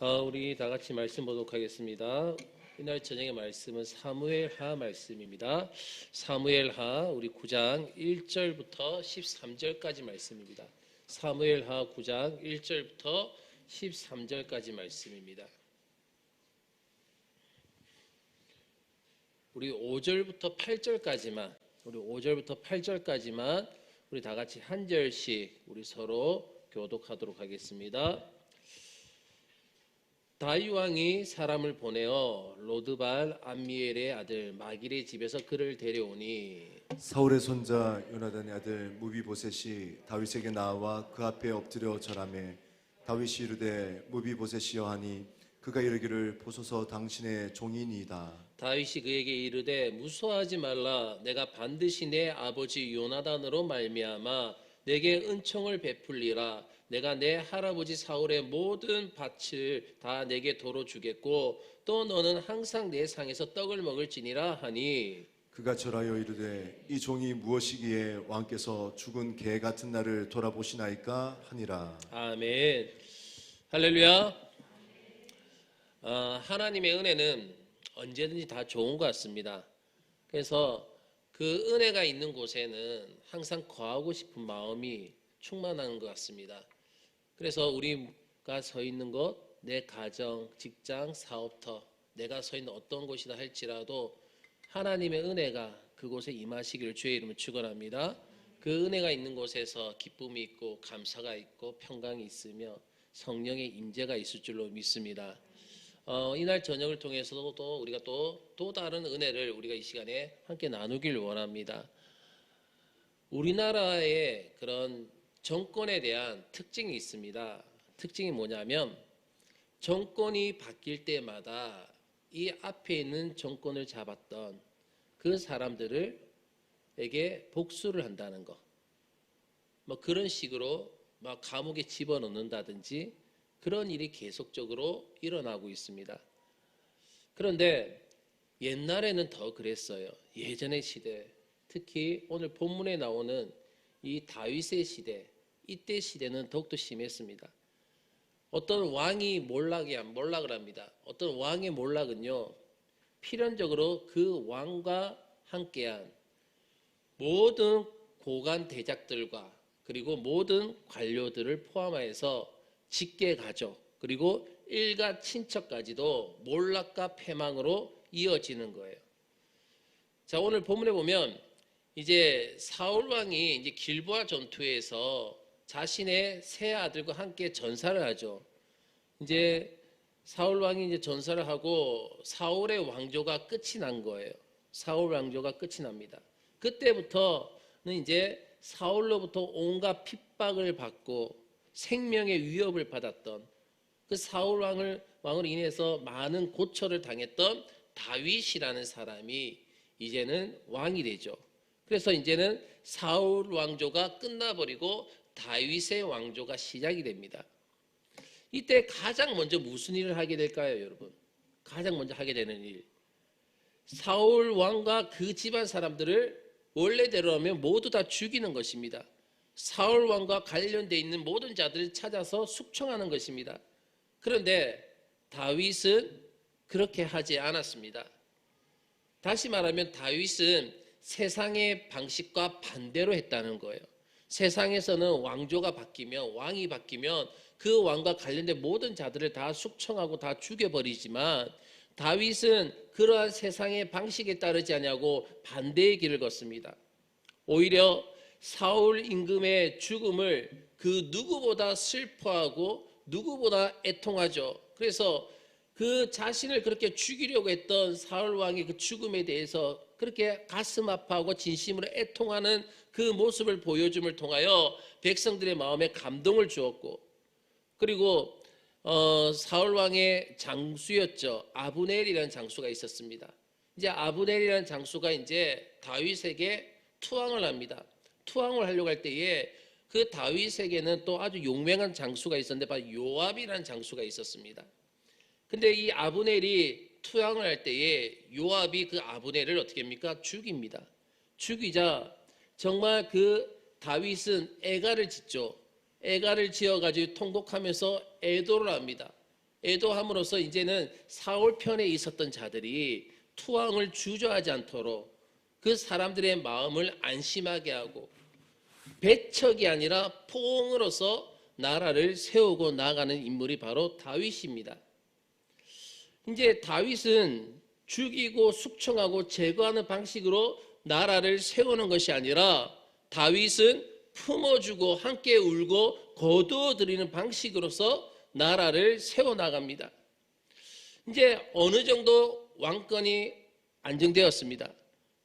어, 우리 다 같이 말씀 보도록 하겠습니다. 이날 저녁의 말씀은 사무엘하 말씀입니다. 사무엘하 우리 9장 1절부터 13절까지 말씀입니다. 사무엘하 9장 1절부터 13절까지 말씀입니다. 우리 5절부터 8절까지만 우리 5절부터 8절까지만 우리 다 같이 한 절씩 우리 서로 교독하도록 하겠습니다. 다윗 왕이 사람을 보내어 로드발 암미엘의 아들 마길의 집에서 그를 데려오니 사울의 손자 요나단의 아들 무비보셋이 다윗에게 나와 그 앞에 엎드려 절하매 다윗이 이르되 무비보셋이여 하니 그가 이르기를 보소서 당신의 종이니이다. 다윗이 그에게 이르되 무서워하지 말라. 내가 반드시 내 아버지 요나단으로 말미암아 내게 은총을 베풀리라 내가 내 할아버지 사울의 모든 밭을 다 내게 도로 주겠고 또 너는 항상 내 상에서 떡을 먹을지니라 하니 그가 절하여 이르되 이 종이 무엇이기에 왕께서 죽은 개 같은 날을 돌아보시나이까 하니라 아멘. 할렐루야. 아, 하나님의 은혜는 언제든지 다 좋은 것 같습니다. 그래서 그 은혜가 있는 곳에는 항상 거하고 싶은 마음이 충만한 것 같습니다. 그래서 우리가 서 있는 곳, 내 가정, 직장, 사업터, 내가 서 있는 어떤 곳이다 할지라도 하나님의 은혜가 그곳에 임하시기를 주의 이름으로 축원합니다. 그 은혜가 있는 곳에서 기쁨이 있고 감사가 있고 평강이 있으며 성령의 임재가 있을 줄로 믿습니다. 어, 이날 저녁을 통해서도 또 우리가 또, 또 다른 은혜를 우리가 이 시간에 함께 나누길 원합니다. 우리나라의 그런 정권에 대한 특징이 있습니다. 특징이 뭐냐면 정권이 바뀔 때마다 이 앞에 있는 정권을 잡았던 그 사람들을 에게 복수를 한다는 거. 뭐 그런 식으로 막 감옥에 집어넣는다든지 그런 일이 계속적으로 일어나고 있습니다. 그런데 옛날에는 더 그랬어요. 예전의 시대, 특히 오늘 본문에 나오는 이 다윗의 시대, 이때 시대는 더욱더 심했습니다. 어떤 왕이 몰락이 몰락을 합니다. 어떤 왕의 몰락은요, 필연적으로 그 왕과 함께한 모든 고관 대작들과 그리고 모든 관료들을 포함하여서 직계 가족 그리고 일가 친척까지도 몰락과 패망으로 이어지는 거예요. 자 오늘 본문에 보면 이제 사울 왕이 이제 길보아 전투에서 자신의 세 아들과 함께 전사를 하죠. 이제 사울 왕이 이제 전사를 하고 사울의 왕조가 끝이 난 거예요. 사울 왕조가 끝이 납니다. 그때부터는 이제 사울로부터 온갖 핍박을 받고 생명의 위협을 받았던 그 사울 왕을 왕으로 인해서 많은 고초를 당했던 다윗이라는 사람이 이제는 왕이 되죠. 그래서 이제는 사울 왕조가 끝나버리고 다윗의 왕조가 시작이 됩니다. 이때 가장 먼저 무슨 일을 하게 될까요, 여러분? 가장 먼저 하게 되는 일. 사울 왕과 그 집안 사람들을 원래대로 하면 모두 다 죽이는 것입니다. 사울 왕과 관련돼 있는 모든 자들을 찾아서 숙청하는 것입니다. 그런데 다윗은 그렇게 하지 않았습니다. 다시 말하면 다윗은 세상의 방식과 반대로 했다는 거예요. 세상에서는 왕조가 바뀌면 왕이 바뀌면 그 왕과 관련된 모든 자들을 다 숙청하고 다 죽여버리지만 다윗은 그러한 세상의 방식에 따르지 않냐고 반대의 길을 걷습니다. 오히려 사울 임금의 죽음을 그 누구보다 슬퍼하고 누구보다 애통하죠. 그래서 그 자신을 그렇게 죽이려고 했던 사울 왕의 그 죽음에 대해서 그렇게 가슴 아파하고 진심으로 애통하는 그 모습을 보여줌을 통하여 백성들의 마음에 감동을 주었고 그리고 어, 사울 왕의 장수였죠. 아브넬이라는 장수가 있었습니다. 이제 아브넬이라는 장수가 이제 다윗에게 투항을 합니다. 투항을 하려고 할 때에 그 다윗에게는 또 아주 용맹한 장수가 있었는데 바로 요압이라는 장수가 있었습니다. 근데 이 아브넬이 투항을 할 때에 요압이 그 아브넬을 어떻게 합니까? 죽입니다. 죽이자 정말 그 다윗은 애가를 짓죠. 애가를 지어가지고 통곡하면서 애도를 합니다. 애도함으로써 이제는 사울 편에 있었던 자들이 투항을 주저하지 않도록 그 사람들의 마음을 안심하게 하고 배척이 아니라 포옹으로서 나라를 세우고 나가는 인물이 바로 다윗입니다. 이제 다윗은 죽이고 숙청하고 제거하는 방식으로 나라를 세우는 것이 아니라 다윗은 품어주고 함께 울고 거두어 드리는 방식으로서 나라를 세워 나갑니다. 이제 어느 정도 왕권이 안정되었습니다.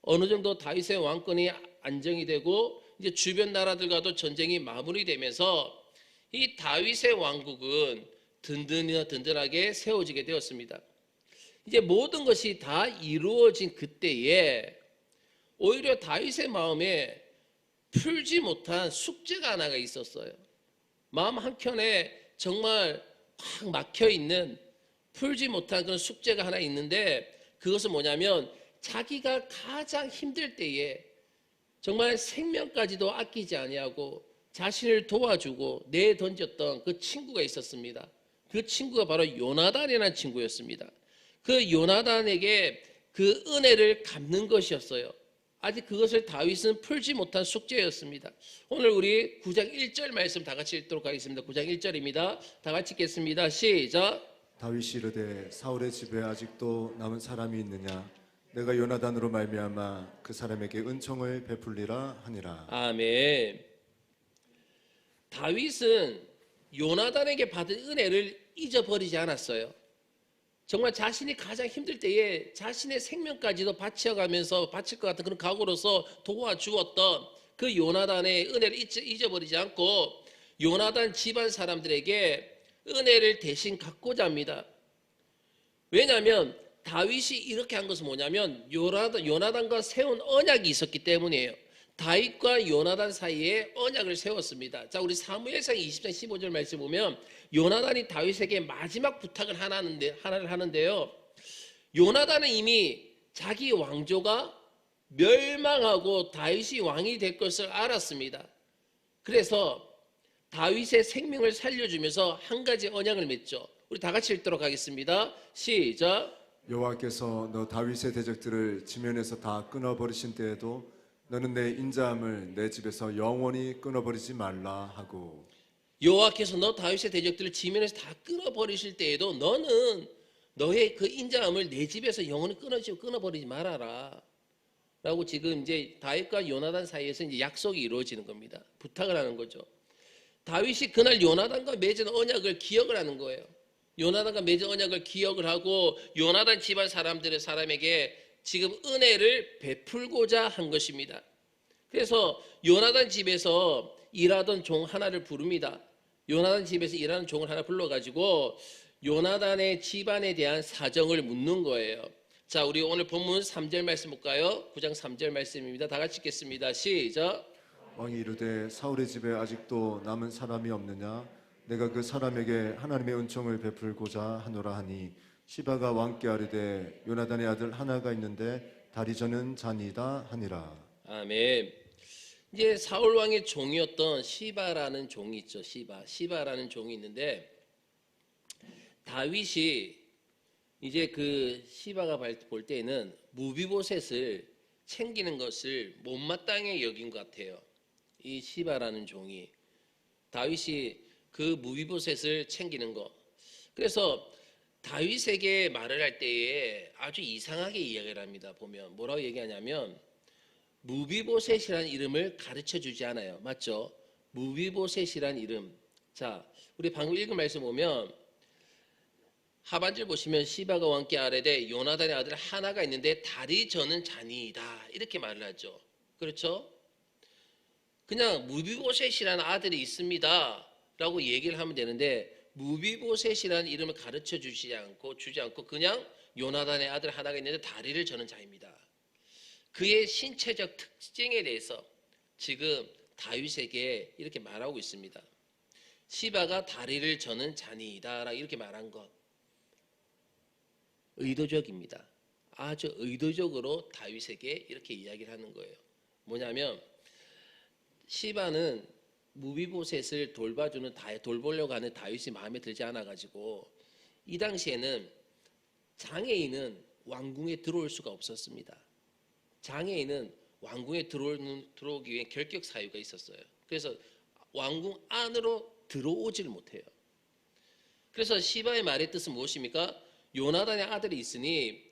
어느 정도 다윗의 왕권이 안정이 되고 이제 주변 나라들과도 전쟁이 마무리되면서 이 다윗의 왕국은 든든히 든든하게 세워지게 되었습니다. 이제 모든 것이 다 이루어진 그때에 오히려 다윗의 마음에 풀지 못한 숙제가 하나가 있었어요. 마음 한켠에 정말 확 막혀 있는 풀지 못한 그런 숙제가 하나 있는데 그것은 뭐냐면 자기가 가장 힘들 때에 정말 생명까지도 아끼지 아니하고 자신을 도와주고 내 던졌던 그 친구가 있었습니다. 그 친구가 바로 요나단이라는 친구였습니다. 그 요나단에게 그 은혜를 갚는 것이었어요. 아직 그것을 다윗은 풀지 못한 숙제였습니다. 오늘 우리 9장 1절 말씀 다 같이 읽도록 하겠습니다. 9장 1절입니다. 다 같이 읽겠습니다. 시작. 다윗이 이르되 사울의 집에 아직도 남은 사람이 있느냐 내가 요나단으로 말미암아 그 사람에게 은총을 베풀리라 하니라 아멘. 다윗은 요나단에게 받은 은혜를 잊어버리지 않았어요. 정말 자신이 가장 힘들 때에 자신의 생명까지도 바쳐가면서 바칠 것 같은 그런 각오로서 도와주었던 그 요나단의 은혜를 잊- 잊어버리지 않고 요나단 집안 사람들에게 은혜를 대신 갖고자 합니다. 왜냐하면 다윗이 이렇게 한 것은 뭐냐면 요나단, 요나단과 세운 언약이 있었기 때문이에요. 다윗과 요나단 사이에 언약을 세웠습니다. 자, 우리 사무엘상 20장 15절 말씀 보면 요나단이 다윗에게 마지막 부탁을 하나 하는데 하나를 하는데요. 요나단은 이미 자기 왕조가 멸망하고 다윗이 왕이 될 것을 알았습니다. 그래서 다윗의 생명을 살려주면서 한 가지 언약을 맺죠. 우리 다 같이 읽도록 하겠습니다. 시작. 여호와께서 너 다윗의 대적들을 지면에서 다 끊어버리신 때에도 너는 내 인자함을 내 집에서 영원히 끊어버리지 말라 하고 여호와께서 너 다윗의 대적들을 지면에서 다 끊어버리실 때에도 너는 너의 그 인자함을 내 집에서 영원히 끊어지 끊어버리지 말아라. 라고 지금 이제 다윗과 요나단 사이에서 이제 약속이 이루어지는 겁니다. 부탁을 하는 거죠. 다윗이 그날 요나단과 맺은 언약을 기억을 하는 거예요. 요나단과 맺은 언약을 기억을 하고 요나단 집안 사람들의 사람에게 지금 은혜를 베풀고자 한 것입니다. 그래서 요나단 집에서 일하던 종 하나를 부릅니다. 요나단 집에서 일하는 종을 하나 불러가지고 요나단의 집안에 대한 사정을 묻는 거예요. 자, 우리 오늘 본문 3절 말씀 볼까요? 9장 3절 말씀입니다. 다 같이 읽겠습니다. 시작. 왕이 이르되 사울의 집에 아직도 남은 사람이 없느냐 내가 그 사람에게 하나님의 은총을 베풀고자 하노라 하니 시바가 왕께 아르되 요나단의 아들 하나가 있는데 다리 저는 잔이다 하니라 아멘. 이제 사울 왕의 종이었던 시바라는 종이 있죠. 시바. 시바라는 종이 있는데 다윗이 이제 그 시바가 볼 때에는 무비보셋을 챙기는 것을 못마땅해 여긴 것 같아요. 이 시바라는 종이 다윗이 그 무비보셋을 챙기는 거. 그래서 다윗에게 말을 할 때에 아주 이상하게 이야기를 합니다. 보면 뭐라고 얘기하냐면 무비보셋이라는 이름을 가르쳐 주지 않아요. 맞죠? 무비보셋이라는 이름. 자, 우리 방금 읽은 말씀 보면 하반절 보시면 시바가 왕께 아래되 요나단의 아들 하나가 있는데 다리 저는 잔이다. 이렇게 말을 하죠. 그렇죠? 그냥 무비보셋이라는 아들이 있습니다. 라고 얘기를 하면 되는데 무비보셋이라는 이름을 가르쳐 주지 않고 주지 않고 그냥 요나단의 아들 하나가 있는데 다리를 저는 자입니다. 그의 신체적 특징에 대해서 지금 다윗에게 이렇게 말하고 있습니다. 시바가 다리를 저는 자니이다 이렇게 말한 것 의도적입니다. 아주 의도적으로 다윗에게 이렇게 이야기를 하는 거예요. 뭐냐면 시바는 무비보셋을 돌봐주는 다 돌보려고 하는 다윗이 마음에 들지 않아 가지고 이 당시에는 장애인은 왕궁에 들어올 수가 없었습니다. 장애인은 왕궁에 들어오는, 들어오기 위해 결격 사유가 있었어요. 그래서 왕궁 안으로 들어오질 못해요. 그래서 시바의 말의 뜻은 무엇입니까? 요나단의 아들이 있으니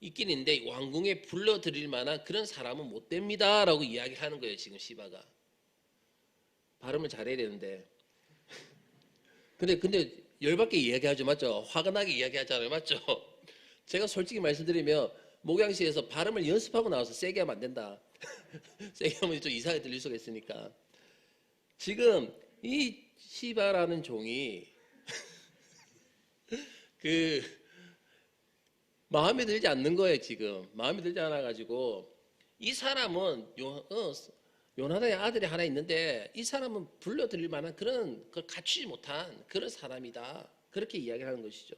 있긴 있는데 왕궁에 불러들일 만한 그런 사람은 못 됩니다 라고 이야기하는 거예요. 지금 시바가 발음을 잘해야 되는데 근데 근데 열받게 이야기하죠, 맞죠? 화가 나게 이야기하잖아요, 맞죠? 제가 솔직히 말씀드리면 목양시에서 발음을 연습하고 나와서 세게 하면 안 된다. 세게 하면 좀 이상하게 들릴 수가 있으니까. 지금 이 시바라는 종이 그 마음에 들지 않는 거예요, 지금. 마음에 들지 않아 가지고 이 사람은 요 어, 요나단의 아들이 하나 있는데 이 사람은 불러들일 만한 그런 걸 갖추지 못한 그런 사람이다. 그렇게 이야기하는 것이죠.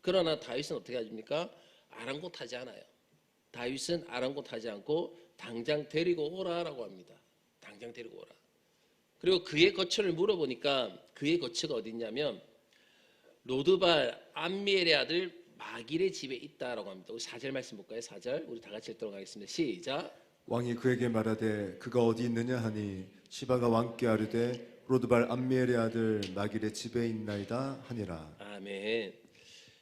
그러나 다윗은 어떻게 하십니까? 아랑곳하지 않아요. 다윗은 아랑곳하지 않고 당장 데리고 오라라고 합니다. 당장 데리고 오라. 그리고 그의 거처를 물어보니까 그의 거처가 어디 있냐면 로드발 암미엘의 아들 마길의 집에 있다라고 합니다. 우리 4절 말씀 볼까요? 4절 우리 다 같이 읽도록 하겠습니다. 시작. 왕이 그에게 말하되 그가 어디 있느냐 하니 시바가 왕께 아르되 로드발 암미엘의 아들 마길의 집에 있나이다 하니라 아멘.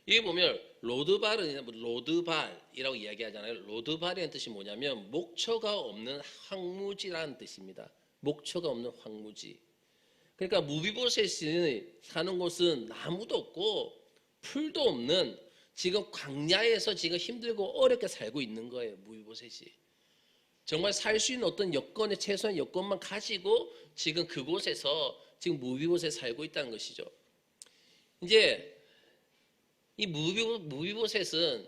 이게 보면 로드발은 뭐 로드발이라고 이야기하잖아요. 로드발이라는 뜻이 뭐냐면 목초가 없는 황무지라는 뜻입니다. 목초가 없는 황무지. 그러니까 무비보셋이 사는 곳은 나무도 없고 풀도 없는 지금 광야에서 지금 힘들고 어렵게 살고 있는 거예요. 무비보셋이. 정말 살 수 있는 어떤 여건의 최소한 여건만 가지고 지금 그곳에서 지금 무비보셋에 살고 있다는 것이죠. 이제 이 무비보, 무비보셋은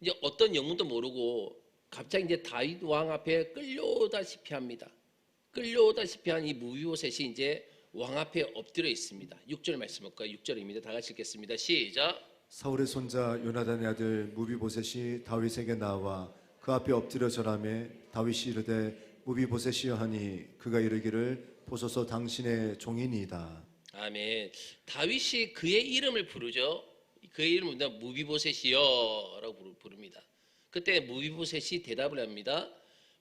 이제 어떤 영문도 모르고 갑자기 이제 다윗 왕 앞에 끌려오다시피 합니다. 끌려오다시피 한 이 무비보셋이 이제 왕 앞에 엎드려 있습니다. 6절 말씀 볼까요? 6절입니다. 다 같이 읽겠습니다. 시작. 사울의 손자 요나단의 아들 무비보셋이 다윗에게 나와 그 앞에 엎드려 절하매 다윗이 이르되 무비보셋이여 하니 그가 이르기를 보소서 당신의 종이니이다 아멘. 다윗이 그의 이름을 부르죠. 그의 이름을 무비보셋이여라고 부릅니다. 그때 무비보셋이 대답을 합니다.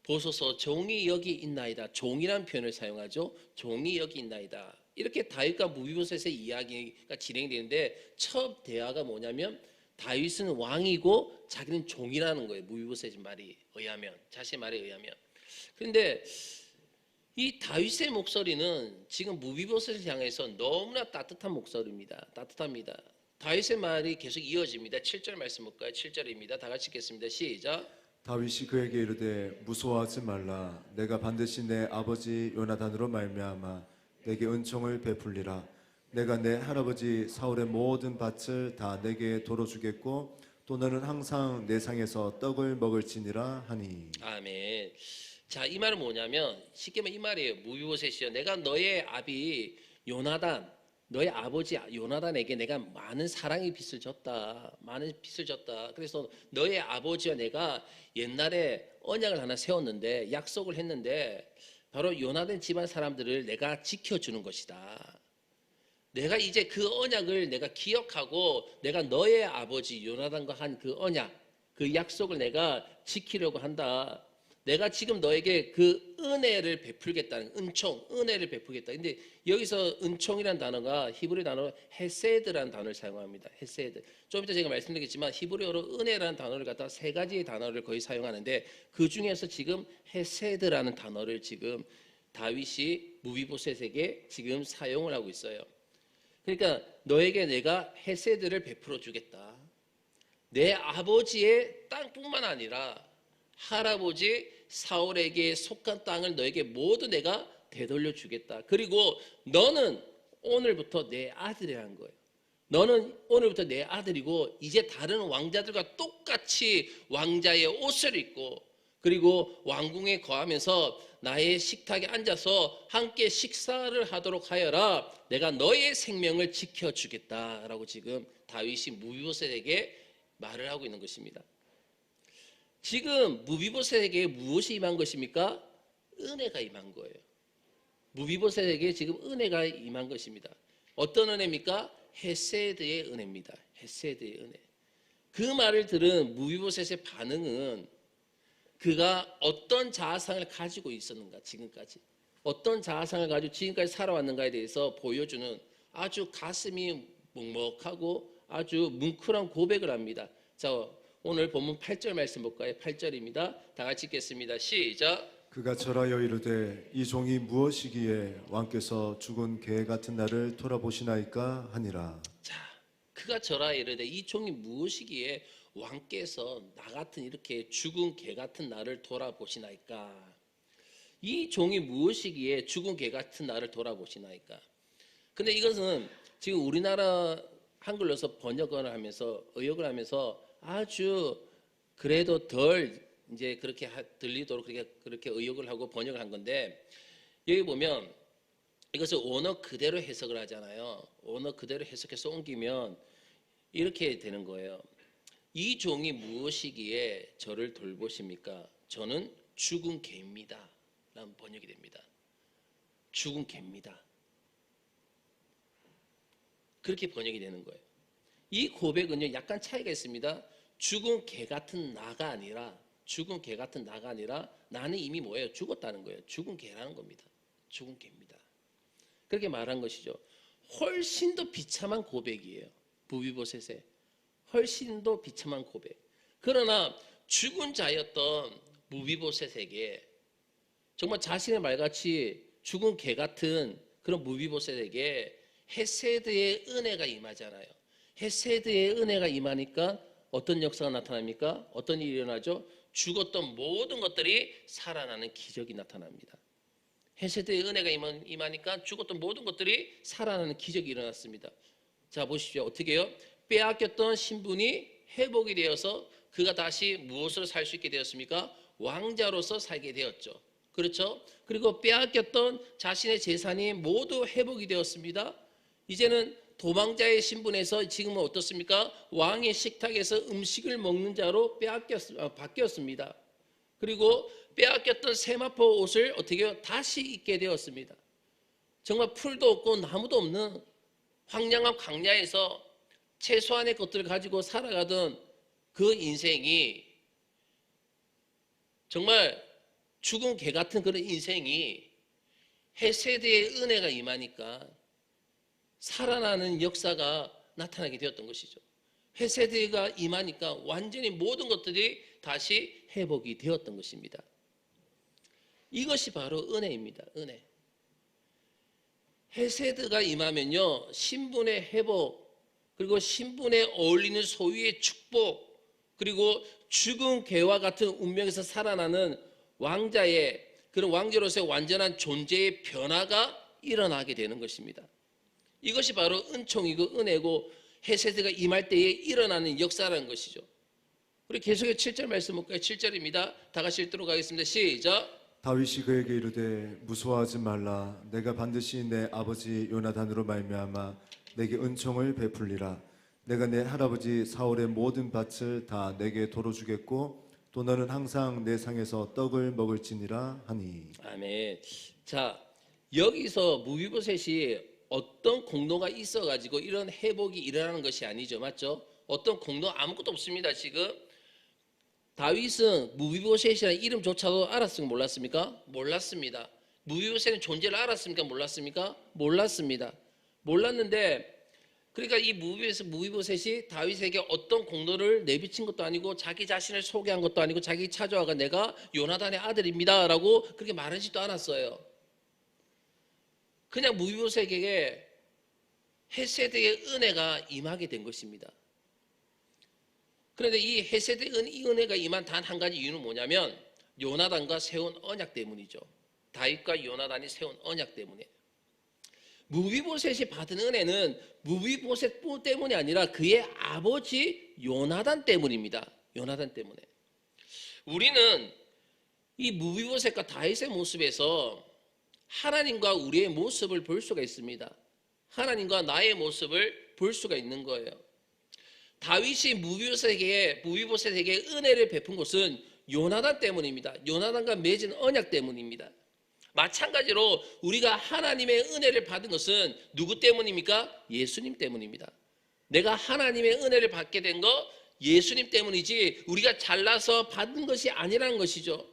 보소서 종이 여기 있나이다. 종이란 표현을 사용하죠. 종이 여기 있나이다. 이렇게 다윗과 무비보셋의 이야기가 진행되는데 첫 대화가 뭐냐면 다윗은 왕이고 자기는 종이라는 거예요. 무비보셋의 말이 의하면 자신의 말에 의하면. 그런데 이 다윗의 목소리는 지금 무비보셋을 향해서 너무나 따뜻한 목소리입니다. 따뜻합니다. 다윗의 말이 계속 이어집니다. 7절 말씀 볼까요? 7절입니다. 다 같이 읽겠습니다. 시작. 다윗이 그에게 이르되 무서워하지 말라 내가 반드시 내 아버지 요나단으로 말미암아 내게 은총을 베풀리라 내가 내 할아버지 사울의 모든 밭을 다 내게 도로 주겠고 또 너는 항상 내 상에서 떡을 먹을지니라 하니 아멘. 자, 이 말은 뭐냐면 쉽게 말하면 이 말이에요. 무비보셋이여 내가 너의 아비 요나단 너의 아버지 요나단에게 내가 많은 사랑의 빚을 졌다. 많은 빚을 졌다. 그래서 너의 아버지와 내가 옛날에 언약을 하나 세웠는데 약속을 했는데 바로 요나단 집안 사람들을 내가 지켜주는 것이다. 내가 이제 그 언약을 내가 기억하고 내가 너의 아버지 요나단과 한 그 언약, 그 약속을 내가 지키려고 한다. 내가 지금 너에게 그 은혜를 베풀겠다는 은총, 은혜를 베풀겠다. 근데 여기서 은총이라는 단어가 히브리 단어 헤세드라는 단어를 사용합니다. 헤세드. 좀 이따 제가 말씀드리겠지만 히브리어로 은혜라는 단어를 갖다 세 가지의 단어를 거의 사용하는데 그 중에서 지금 헤세드라는 단어를 지금 다윗이 무비보셋에게 지금 사용을 하고 있어요. 그러니까 너에게 내가 헤세드를 베풀어 주겠다. 내 아버지의 땅뿐만 아니라 할아버지 사울에게 속한 땅을 너에게 모두 내가 되돌려 주겠다. 그리고 너는 오늘부터 내 아들이라는 거예요. 너는 오늘부터 내 아들이고 이제 다른 왕자들과 똑같이 왕자의 옷을 입고 그리고 왕궁에 거하면서 나의 식탁에 앉아서 함께 식사를 하도록 하여라. 내가 너의 생명을 지켜주겠다라고 지금 다윗이 무비보셋에게 말을 하고 있는 것입니다. 지금 무비보셋에게 무엇이 임한 것입니까? 은혜가 임한 거예요. 무비보셋에게 지금 은혜가 임한 것입니다. 어떤 은혜입니까? 헤세드의 은혜입니다. 헤세드의 은혜. 그 말을 들은 무비보셋의 반응은 그가 어떤 자아상을 가지고 있었는가 지금까지 어떤 자아상을 가지고 지금까지 살아왔는가에 대해서 보여주는 아주 가슴이 먹먹하고 아주 뭉클한 고백을 합니다. 자 오늘 본문 8절 말씀 볼까요? 8절입니다. 다 같이 읽겠습니다. 시작. 그가 절하여 이르되 이 종이 무엇이기에 왕께서 죽은 개 같은 나를 돌아보시나이까 하니라 자, 그가 절하 이르되 이 종이 무엇이기에 왕께서 나 같은 이렇게 죽은 개 같은 나를 돌아보시나이까? 이 종이 무엇이기에 죽은 개 같은 나를 돌아보시나이까? 근데 이것은 지금 우리나라 한글로서 번역을 하면서 의역을 하면서 아주 그래도 덜 이제 그렇게 하- 들리도록 그렇게 그렇게 의역을 하고 번역을 한 건데 여기 보면 이것을 원어 그대로 해석을 하잖아요. 원어 그대로 해석해서 옮기면 이렇게 되는 거예요. 이 종이 무엇이기에 저를 돌보십니까? 저는 죽은 개입니다. 라는 번역이 됩니다. 죽은 개입니다. 그렇게 번역이 되는 거예요. 이 고백은요, 약간 차이가 있습니다. 죽은 개 같은 나가 아니라, 죽은 개 같은 나가 아니라, 나는 이미 뭐예요? 죽었다는 거예요. 죽은 개라는 겁니다. 죽은 개입니다. 그렇게 말한 것이죠. 훨씬 더 비참한 고백이에요. 부비보셋의 훨씬 더 비참한 고백. 그러나 죽은 자였던 무비보셋에게 정말 자신의 말같이 죽은 개 같은 그런 무비보셋에게 헤세드의 은혜가 임하잖아요. 헤세드의 은혜가 임하니까 어떤 역사가 나타납니까? 어떤 일이 일어나죠? 죽었던 모든 것들이 살아나는 기적이 나타납니다. 헤세드의 은혜가 임하- 임하니까 죽었던 모든 것들이 살아나는 기적이 일어났습니다. 자 보십시오. 어떻게 해요? 빼앗겼던 신분이 회복이 되어서 그가 다시 무엇으로 살 수 있게 되었습니까? 왕자로서 살게 되었죠. 그렇죠? 그리고 빼앗겼던 자신의 재산이 모두 회복이 되었습니다. 이제는 도망자의 신분에서 지금은 어떻습니까? 왕의 식탁에서 음식을 먹는 자로 빼앗겼, 아, 바뀌었습니다. 그리고 빼앗겼던 세마포 옷을 어떻게? 다시 입게 되었습니다. 정말 풀도 없고 나무도 없는 황량한 광야에서 최소한의 것들을 가지고 살아가던 그 인생이 정말 죽은 개 같은 그런 인생이 헤세드의 은혜가 임하니까 살아나는 역사가 나타나게 되었던 것이죠. 헤세드가 임하니까 완전히 모든 것들이 다시 회복이 되었던 것입니다. 이것이 바로 은혜입니다. 은혜. 헤세드가 임하면요 신분의 회복 그리고 신분에 어울리는 소유의 축복 그리고 죽은 개와 같은 운명에서 살아나는 왕자의 그런 왕자로서의 완전한 존재의 변화가 일어나게 되는 것입니다. 이것이 바로 은총이고 은혜고 헤세드가 임할 때에 일어나는 역사라는 것이죠. 우리 계속해서 7절 말씀 볼까요? 7절입니다. 다 같이 읽도록 하겠습니다. 시작. 다윗이 그에게 이르되 무서워하지 말라 내가 반드시 내 아버지 요나단으로 말미암아 내게 은총을 베풀리라 내가 내 할아버지 사울의 모든 밭을 다 내게 도로 주겠고 또 너는 항상 내 상에서 떡을 먹을지니라 하니 아멘. 자, 여기서 무비보셋이 어떤 공로가 있어가지고 이런 회복이 일어나는 것이 아니죠. 맞죠? 어떤 공로 아무것도 없습니다. 지금. 다윗은 무비보셋이라는 이름조차도 알았습니까? 몰랐습니까? 몰랐습니다. 무비보셋의 존재를 알았습니까? 몰랐습니까? 몰랐습니다. 몰랐는데 그러니까 이 무비보셋, 무비보셋이 다윗에게 어떤 공로를 내비친 것도 아니고 자기 자신을 소개한 것도 아니고 자기 찾아와가 내가 요나단의 아들입니다라고 그렇게 말하지도 않았어요. 그냥 무비보셋에게 헤세드의 은혜가 임하게 된 것입니다. 그런데 이 헤세드의 은- 이 은혜가 임한 단 한 가지 이유는 뭐냐면 요나단과 세운 언약 때문이죠. 다윗과 요나단이 세운 언약 때문에. 무비보셋이 받은 은혜는 무비보셋 때문이 아니라 그의 아버지 요나단 때문입니다. 요나단 때문에. 우리는 이 무비보셋과 다윗의 모습에서 하나님과 우리의 모습을 볼 수가 있습니다. 하나님과 나의 모습을 볼 수가 있는 거예요. 다윗이 무비보셋에게 무비보셋에게 은혜를 베푼 것은 요나단 때문입니다. 요나단과 맺은 언약 때문입니다. 마찬가지로 우리가 하나님의 은혜를 받은 것은 누구 때문입니까? 예수님 때문입니다. 내가 하나님의 은혜를 받게 된 거 예수님 때문이지 우리가 잘나서 받은 것이 아니라는 것이죠.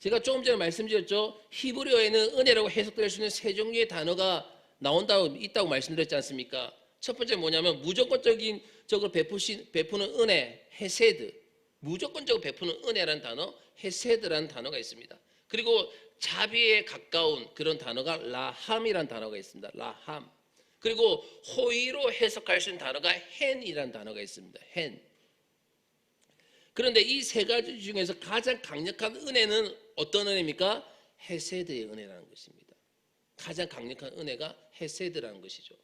제가 조금 전에 말씀드렸죠. 히브리어에는 은혜라고 해석될 수 있는 세 종류의 단어가 나온다고 있다고 말씀드렸지 않습니까? 첫 번째 뭐냐면 무조건적인 적으로 베푸신 베푸는 은혜, 헤세드. 무조건적으로 베푸는 은혜라는 단어, 헤세드라는 단어가 있습니다. 그리고 자비에 가까운 그런 단어가 라함이라는 단어가 있습니다. 라함. 그리고 호의로 해석할 수 있는 단어가 헨이라는 단어가 있습니다. 헨. 그런데 이 세 가지 중에서 가장 강력한 은혜는 어떤 은혜입니까? 헤세드의 은혜라는 것입니다. 가장 강력한 은혜가 헤세드라는 것이죠.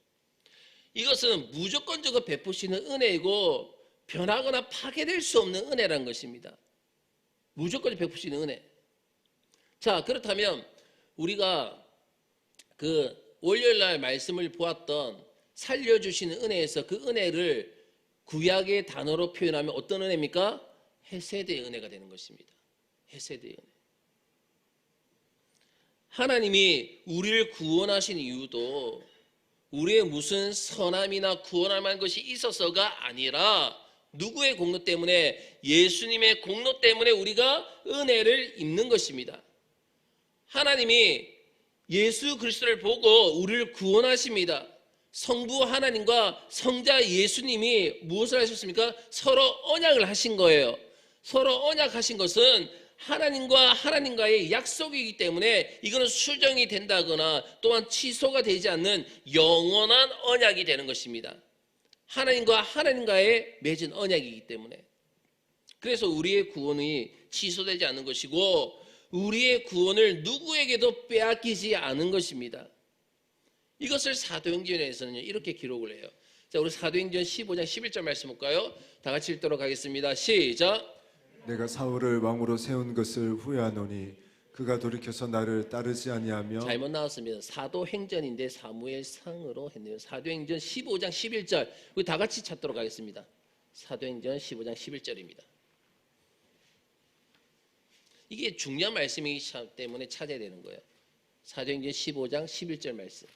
이것은 무조건적으로 베푸시는 은혜이고 변하거나 파괴될 수 없는 은혜라는 것입니다. 무조건 베푸시는 은혜. 자, 그렇다면 우리가 그 월요일 날 말씀을 보았던 살려주시는 은혜에서 그 은혜를 구약의 단어로 표현하면 어떤 은혜입니까? 헤세드의 은혜가 되는 것입니다. 헤세드의 은혜. 하나님이 우리를 구원하신 이유도 우리의 무슨 선함이나 구원할 만한 것이 있어서가 아니라 누구의 공로 때문에 예수님의 공로 때문에 우리가 은혜를 입는 것입니다. 하나님이 예수 그리스도를 보고 우리를 구원하십니다. 성부 하나님과 성자 예수님이 무엇을 하셨습니까? 서로 언약을 하신 거예요. 서로 언약하신 것은 하나님과 하나님과의 약속이기 때문에 이거는 수정이 된다거나 또한 취소가 되지 않는 영원한 언약이 되는 것입니다. 하나님과 하나님과의 맺은 언약이기 때문에 그래서 우리의 구원이 취소되지 않는 것이고 우리의 구원을 누구에게도 빼앗기지 않은 것입니다. 이것을 사도행전에서는 이렇게 기록을 해요. 자, 우리 사도행전 15장 11절 말씀 볼까요? 다 같이 읽도록 하겠습니다. 시작. 내가 사울을 왕으로 세운 것을 후회하노니 그가 돌이켜서 나를 따르지 아니하며 잘못 나왔습니다. 사도행전인데 사무엘상으로 했네요. 사도행전 15장 11절. 우리 다 같이 찾도록 하겠습니다. 사도행전 15장 11절입니다. 이게 중요한 말씀이기 때문에 찾아야 되는 거예요. 사도행전 15장 11절 말씀.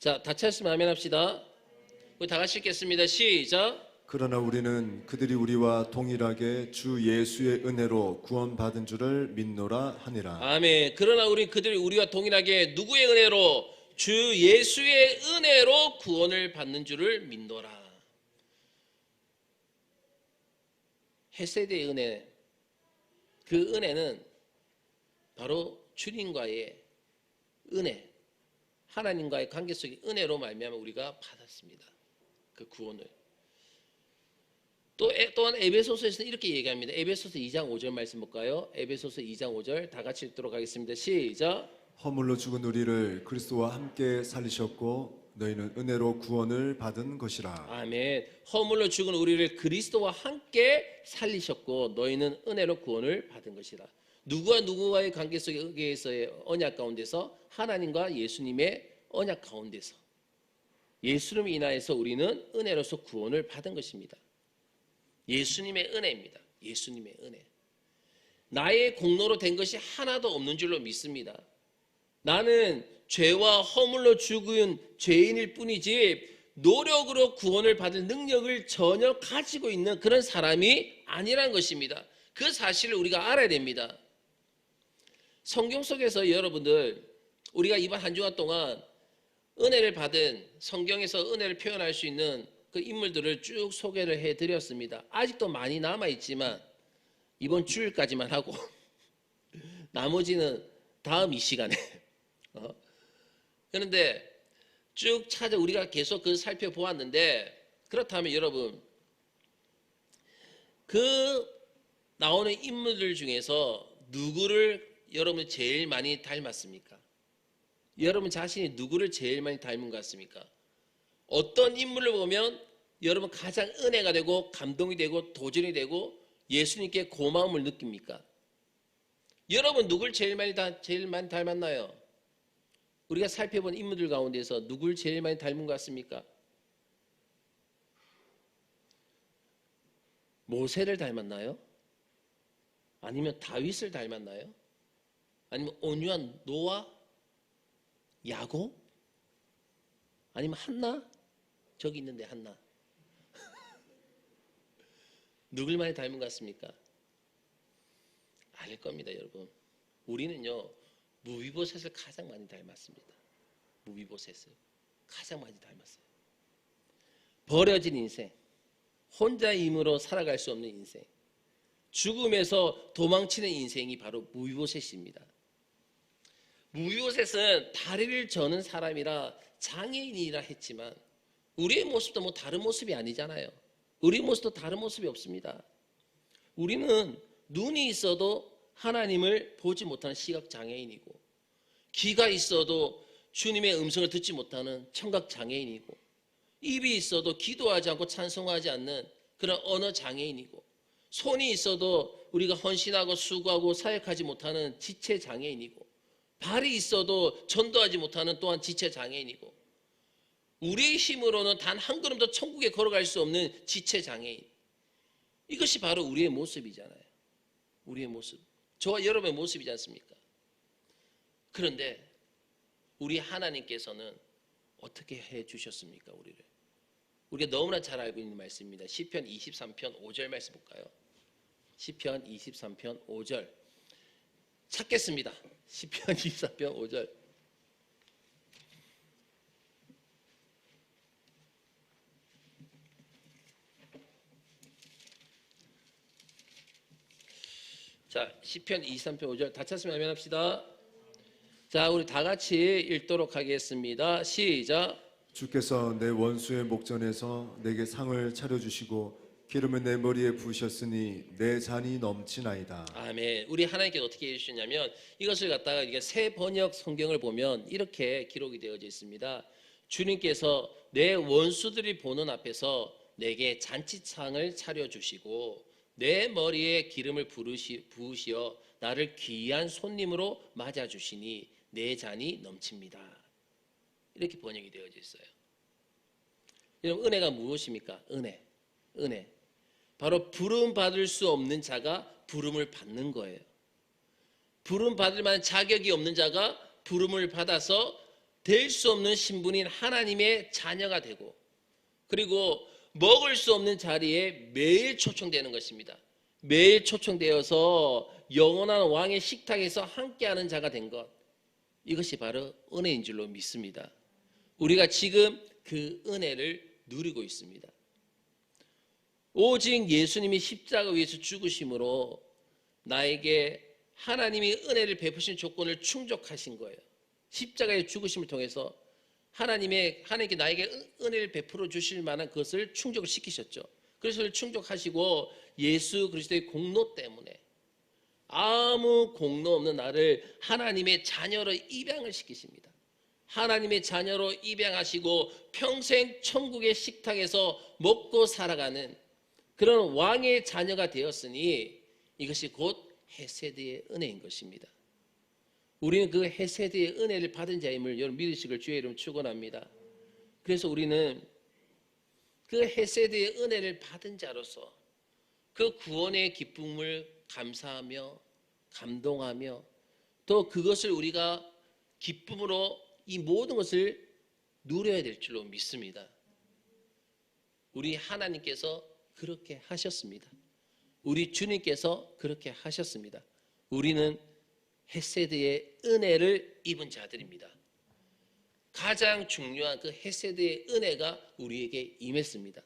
자, 다 찾았으면 아멘 합시다. 우리 다 같이 읽겠습니다. 시작. 그러나 우리는 그들이 우리와 동일하게 주 예수의 은혜로 구원받은 줄을 믿노라 하니라 아멘. 그러나 우리 그들이 우리와 동일하게 누구의 은혜로 주 예수의 은혜로 구원을 받는 줄을 믿노라. 헤세드의 은혜. 그 은혜는 바로 주님과의 은혜, 하나님과의 관계 속의 은혜로 말미암아 우리가 받았습니다. 그 구원을. 또 에- 또한 에베소서에서는 이렇게 얘기합니다. 에베소서 2장 5절 말씀 볼까요? 에베소서 2장 5절 다 같이 읽도록 하겠습니다. 시작. 허물로 죽은 우리를 그리스도와 함께 살리셨고 너희는 은혜로 구원을 받은 것이라 아멘. 허물로 죽은 우리를 그리스도와 함께 살리셨고 너희는 은혜로 구원을 받은 것이다. 누구와 누구와의 관계 속에서의 언약 가운데서 하나님과 예수님의 언약 가운데서 예수님 인하여서 우리는 은혜로서 구원을 받은 것입니다. 예수님의 은혜입니다. 예수님의 은혜. 나의 공로로 된 것이 하나도 없는 줄로 믿습니다. 나는 죄와 허물로 죽은 죄인일 뿐이지 노력으로 구원을 받을 능력을 전혀 가지고 있는 그런 사람이 아니란 것입니다. 그 사실을 우리가 알아야 됩니다. 성경 속에서 여러분들 우리가 이번 한 주간 동안 은혜를 받은 성경에서 은혜를 표현할 수 있는 그 인물들을 쭉 소개를 해 드렸습니다. 아직도 많이 남아 있지만 이번 주일까지만 하고 나머지는 다음 이 시간에 어? 그런데 쭉 찾아 우리가 계속 그 살펴보았는데 그렇다면 여러분 그 나오는 인물들 중에서 누구를 여러분 제일 많이 닮았습니까? 여러분 자신이 누구를 제일 많이 닮은 것 같습니까? 어떤 인물을 보면 여러분 가장 은혜가 되고 감동이 되고 도전이 되고 예수님께 고마움을 느낍니까? 여러분 누굴 제일 많이 다 제일 많이 닮았나요? 우리가 살펴본 인물들 가운데서 누굴 제일 많이 닮은 것 같습니까? 모세를 닮았나요? 아니면 다윗을 닮았나요? 아니면 온유한 노아? 야곱? 아니면 한나? 저기 있는데 한나. 누굴 많이 닮은 것 같습니까? 알 겁니다, 여러분. 우리는요 무비보셋을 가장 많이 닮았습니다. 무비보셋을 가장 많이 닮았어요. 버려진 인생, 혼자 힘으로 살아갈 수 없는 인생, 죽음에서 도망치는 인생이 바로 무비보셋입니다. 무비보셋은 다리를 저는 사람이라 장애인이라 했지만 우리의 모습도 뭐 다른 모습이 아니잖아요. 우리 모습도 다른 모습이 없습니다. 우리는 눈이 있어도 하나님을 보지 못하는 시각 장애인이고 귀가 있어도 주님의 음성을 듣지 못하는 청각 장애인이고 입이 있어도 기도하지 않고 찬송하지 않는 그런 언어 장애인이고 손이 있어도 우리가 헌신하고 수고하고 사역하지 못하는 지체 장애인이고 발이 있어도 전도하지 못하는 또한 지체 장애인이고 우리의 힘으로는 단 한 걸음도 천국에 걸어갈 수 없는 지체 장애인 이것이 바로 우리의 모습이잖아요. 우리의 모습. 저와 여러분의 모습이지 않습니까? 그런데 우리 하나님께서는 어떻게 해 주셨습니까, 우리를? 우리가 너무나 잘 알고 있는 말씀입니다. 시편 23편 5절 말씀 볼까요? 시편 23편 5절. 찾겠습니다. 시편 23편 5절. 자, 시편 23편 5절 다 찾으면 아멘 합시다. 자, 우리 다 같이 읽도록 하겠습니다. 시작. 주께서 내 원수의 목전에서 내게 상을 차려 주시고 기름을 내 머리에 부으셨으니 내 잔이 넘치나이다. 아멘. 우리 하나님께서 어떻게 해주셨냐면 이것을 갖다가 이게 새 번역 성경을 보면 이렇게 기록이 되어져 있습니다. 주님께서 내 원수들이 보는 앞에서 내게 잔치상을 차려주시고 내 머리에 기름을 부르시, 부으시어 나를 귀한 손님으로 맞아주시니 내 잔이 넘칩니다. 이렇게 번역이 되어져 있어요. 여러분 은혜가 무엇입니까? 은혜, 은혜. 바로 부름 받을 수 없는 자가 부름을 받는 거예요. 부름 받을 만한 자격이 없는 자가 부름을 받아서 될 수 없는 신분인 하나님의 자녀가 되고 그리고 먹을 수 없는 자리에 매일 초청되는 것입니다. 매일 초청되어서 영원한 왕의 식탁에서 함께하는 자가 된 것. 이것이 바로 은혜인 줄로 믿습니다. 우리가 지금 그 은혜를 누리고 있습니다. 오직 예수님이 십자가 위에서 죽으심으로 나에게 하나님이 은혜를 베푸신 조건을 충족하신 거예요. 십자가의 죽으심을 통해서 하나님의 하나님께 나에게 은- 은혜를 베풀어 주실 만한 것을 충족을 시키셨죠. 그래서 충족하시고 예수 그리스도의 공로 때문에 아무 공로 없는 나를 하나님의 자녀로 입양을 시키십니다. 하나님의 자녀로 입양하시고 평생 천국의 식탁에서 먹고 살아가는 그런 왕의 자녀가 되었으니 이것이 곧 헤세드의 은혜인 것입니다. 우리는 그 헤세드의 은혜를 받은 자임을 여러분 믿으시길 주의 이름 축원합니다. 그래서 우리는 그 헤세드의 은혜를 받은 자로서 그 구원의 기쁨을 감사하며 감동하며 또 그것을 우리가 기쁨으로 이 모든 것을 누려야 될 줄로 믿습니다. 우리 하나님께서 그렇게 하셨습니다. 우리 주님께서 그렇게 하셨습니다. 우리는 헤세드의 은혜를 입은 자들입니다. 가장 중요한 그 헤세드의 은혜가 우리에게 임했습니다.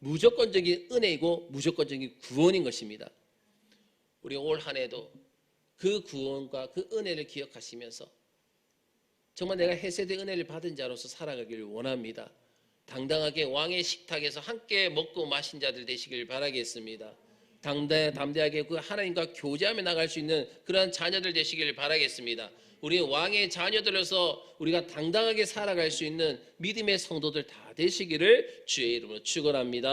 무조건적인 은혜이고 무조건적인 구원인 것입니다. 우리 올 한해도 그 구원과 그 은혜를 기억하시면서 정말 내가 헤세드 은혜를 받은 자로서 살아가기를 원합니다. 당당하게 왕의 식탁에서 함께 먹고 마신 자들 되시길 바라겠습니다. 당대, 담대하게 그 하나님과 교제하며 나갈 수 있는 그러한 자녀들 되시길 바라겠습니다. 우리 왕의 자녀들로서 우리가 당당하게 살아갈 수 있는 믿음의 성도들 다 되시기를 주의 이름으로 축원합니다.